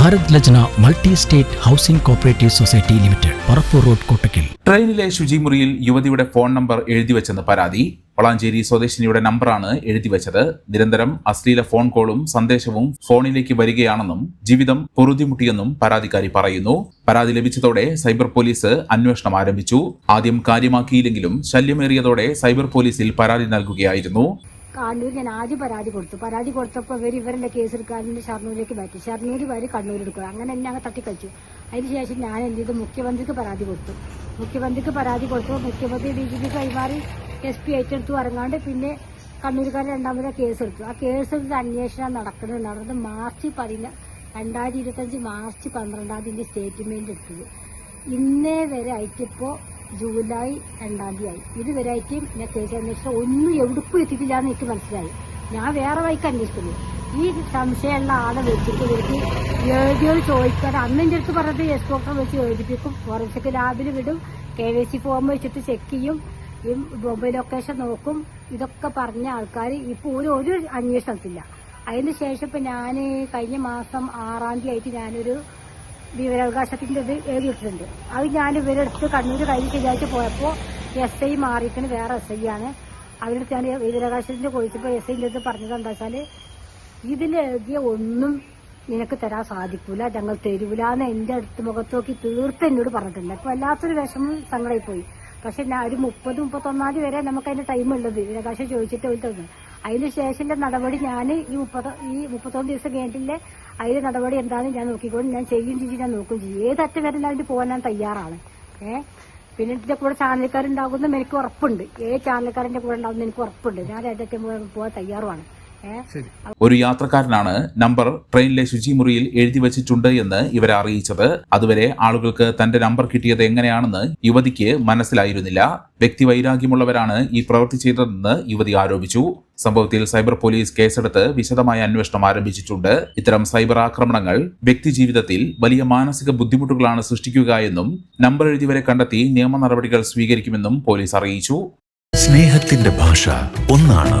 Bharat Lajna Multi State Housing Cooperative Society Limited Parappur road Kottakkal. ട്രെയിനിലെ ശുചിമുറിയിൽ യുവതിയുടെ phone number എഴുതി വെച്ചെന്ന് പരാതി. വളാഞ്ചേരി സ്വദേശിനിയുടെ നമ്പറാണ് എഴുതിവെച്ചത് നിരന്തരം അശ്ലീല ഫോൺ കോളും സന്ദേശവും ഫോണിലേക്ക് വരികയാണെന്നും ജീവിതം പൊറുതിമുട്ടിയെന്നും പരാതിക്കാരി പറയുന്നു. പരാതി ലഭിച്ചതോടെ സൈബർ പോലീസ് അന്വേഷണം ആരംഭിച്ചു. ആദ്യം കാര്യമാക്കിയില്ലെങ്കിലും ശല്യമേറിയതോടെ സൈബർ പോലീസിൽ പരാതി നൽകുകയായിരുന്നു. കണ്ണൂർ ഞാൻ ആദ്യം പരാതി കൊടുത്തു. പരാതി കൊടുത്തപ്പോൾ ഇവർ ഇവരുടെ കേസ് എടുക്കാതിന്റെ ഷർണൂരിലേക്ക് മാറ്റി. ഷർണൂർ വരെ കണ്ണൂർ എടുക്കുക. അങ്ങനെ എന്നെ അങ്ങ് തട്ടിക്കളിച്ചു അതിനുശേഷം ഞാൻ എന്ത് ചെയ്തു? മുഖ്യമന്ത്രിക്ക് പരാതി കൊടുത്തു. മുഖ്യമന്ത്രിക്ക് പരാതി കൊടുത്തു മുഖ്യമന്ത്രി ഡി ജി പി കൈമാറി എസ് പി ഏറ്റെടുത്തു ഇറങ്ങാണ്ട് പിന്നെ കണ്ണൂർക്കാർ രണ്ടാമത് കേസ് എടുത്തു. ആ കേസ് എടുത്ത് അന്വേഷണം നടക്കുന്നത് നടന്നത് മാർച്ച് പതിന രണ്ടായിരത്തി ഇരുപത്തഞ്ച് മാർച്ച് പന്ത്രണ്ടാം തീയതി സ്റ്റേറ്റ്മെന്റ് എടുത്തത്. ഇന്നേ വരെ ആയിട്ടിപ്പോ ജൂലൈ രണ്ടാം തീയതി ആയി ഇതുവരെ ആയിട്ട് ഞാൻ കേസ് അന്വേഷിച്ച ഒന്നും എവിടേക്കും എത്തിയിട്ടില്ല എന്ന് എനിക്ക് മനസ്സിലായി. ഞാൻ വേറെ വഴിക്ക് അന്വേഷിക്കുന്നു. ഈ സംശയമുള്ള ആളെ വെച്ചിട്ട് എനിക്ക് എഴുതിയോട് ചോദിക്കാൻ അന്ന് എന്റെ അടുത്ത് പറഞ്ഞത് എസ് ഡോക്ടറെ വെച്ച് എഴുതിപ്പിക്കും. ഫോറൻസിക് ലാബിൽ വിടും. കെ വൈ സി ഫോം വെച്ചിട്ട് ചെക്ക് ചെയ്യും. ഈ മൊബൈൽ ലൊക്കേഷൻ നോക്കും. ഇതൊക്കെ പറഞ്ഞ ആൾക്കാർ ഇപ്പോൾ ഒരു ഒരു അന്വേഷണത്തില്ല. അതിന് ശേഷം ഇപ്പം ഞാൻ കഴിഞ്ഞ മാസം ആറാം തീയതി ആയിട്ട് ഞാനൊരു വിവരാവകാശത്തിന്റെ ഇത് എഴുതിയിട്ടുണ്ട് അത് ഞാൻ ഇവരെടുത്ത് കണ്ണൂർ കയ്യിൽ ശനിയാഴ്ച പോയപ്പോൾ എസ് ഐ മാറിയിട്ടാണ് വേറെ എസ് ഐ ആണ്. അവരെടുത്ത് ഞാൻ വിവരാവകാശത്തിന്റെ ചോദിച്ചപ്പോൾ എസ് ഐന്റെ അടുത്ത് പറഞ്ഞത് എന്താ വെച്ചാൽ ഇതിലെഴുതിയ ഒന്നും നിനക്ക് തരാൻ സാധിക്കൂല ഞങ്ങൾ തരൂല എന്ന് എന്റെ അടുത്ത് മുഖത്ത് നോക്കി തീർത്ത് എന്നോട് പറഞ്ഞിട്ടുണ്ട്. അപ്പോൾ വല്ലാത്തൊരു വിഷമം സങ്കടമായി പോയി പക്ഷെ ഒരു മുപ്പത് മുപ്പത്തൊന്നാം തീയതി വരെ നമുക്ക് അതിന്റെ ടൈം ഉള്ളത്. വിവരാവകാശം ചോദിച്ചിട്ട് ഒരു അതിന് ശേഷമുള്ള നടപടി ഞാൻ ഈ മുപ്പത് ഈ മുപ്പത്തൊന്ന് ദിവസം കഴിഞ്ഞിട്ടില്ലേ അതിന്റെ നടപടി എന്താണെന്ന് ഞാൻ നോക്കിക്കൊണ്ട് ഞാൻ ചെയ്യും ചെയ്യും ഞാൻ നോക്കും ചെയ്യും. ഏത് അറ്റം വരെ അതിന് പോകാൻ ഞാൻ തയ്യാറാണ്. ഏഹ് പിന്നെ ഇതിന്റെ കൂടെ ചാനൽക്കാരുണ്ടാകുന്ന എനിക്ക് ഉറപ്പുണ്ട്. ഏത് ചാനൽക്കാരന്റെ കൂടെ ഉണ്ടാകുന്ന എനിക്ക് ഉറപ്പുണ്ട്. ഞാൻ ഏതറ്റം പോകാൻ തയ്യാറുമാണ്. ഒരു യാത്രക്കാരനാണ് നമ്പർ ട്രെയിനിലെ ശുചിമുറിയിൽ എഴുതി വച്ചിട്ടുണ്ട് എന്ന് ഇവരെ അറിയിച്ചത്. അതുവരെ ആളുകൾക്ക് തന്റെ നമ്പർ കിട്ടിയത് എങ്ങനെയാണെന്ന് യുവതിക്ക് മനസ്സിലായിരുന്നില്ല. വ്യക്തി വൈരാഗ്യമുള്ളവരാണ് ഈ പ്രവൃത്തി ചെയ്തതെന്ന് യുവതി ആരോപിച്ചു. സംഭവത്തിൽ സൈബർ പോലീസ് കേസെടുത്ത് വിശദമായ അന്വേഷണം ആരംഭിച്ചിട്ടുണ്ട്. ഇത്തരം സൈബർ ആക്രമണങ്ങൾ വ്യക്തി ജീവിതത്തിൽ വലിയ മാനസിക ബുദ്ധിമുട്ടുകളാണ് സൃഷ്ടിക്കുക എന്നും നമ്പർ എഴുതിവരെ കണ്ടെത്തി നിയമ നടപടികൾ സ്വീകരിക്കുമെന്നും പോലീസ് അറിയിച്ചു. സ്നേഹത്തിന്റെ ഭാഷ ഒന്നാണ്.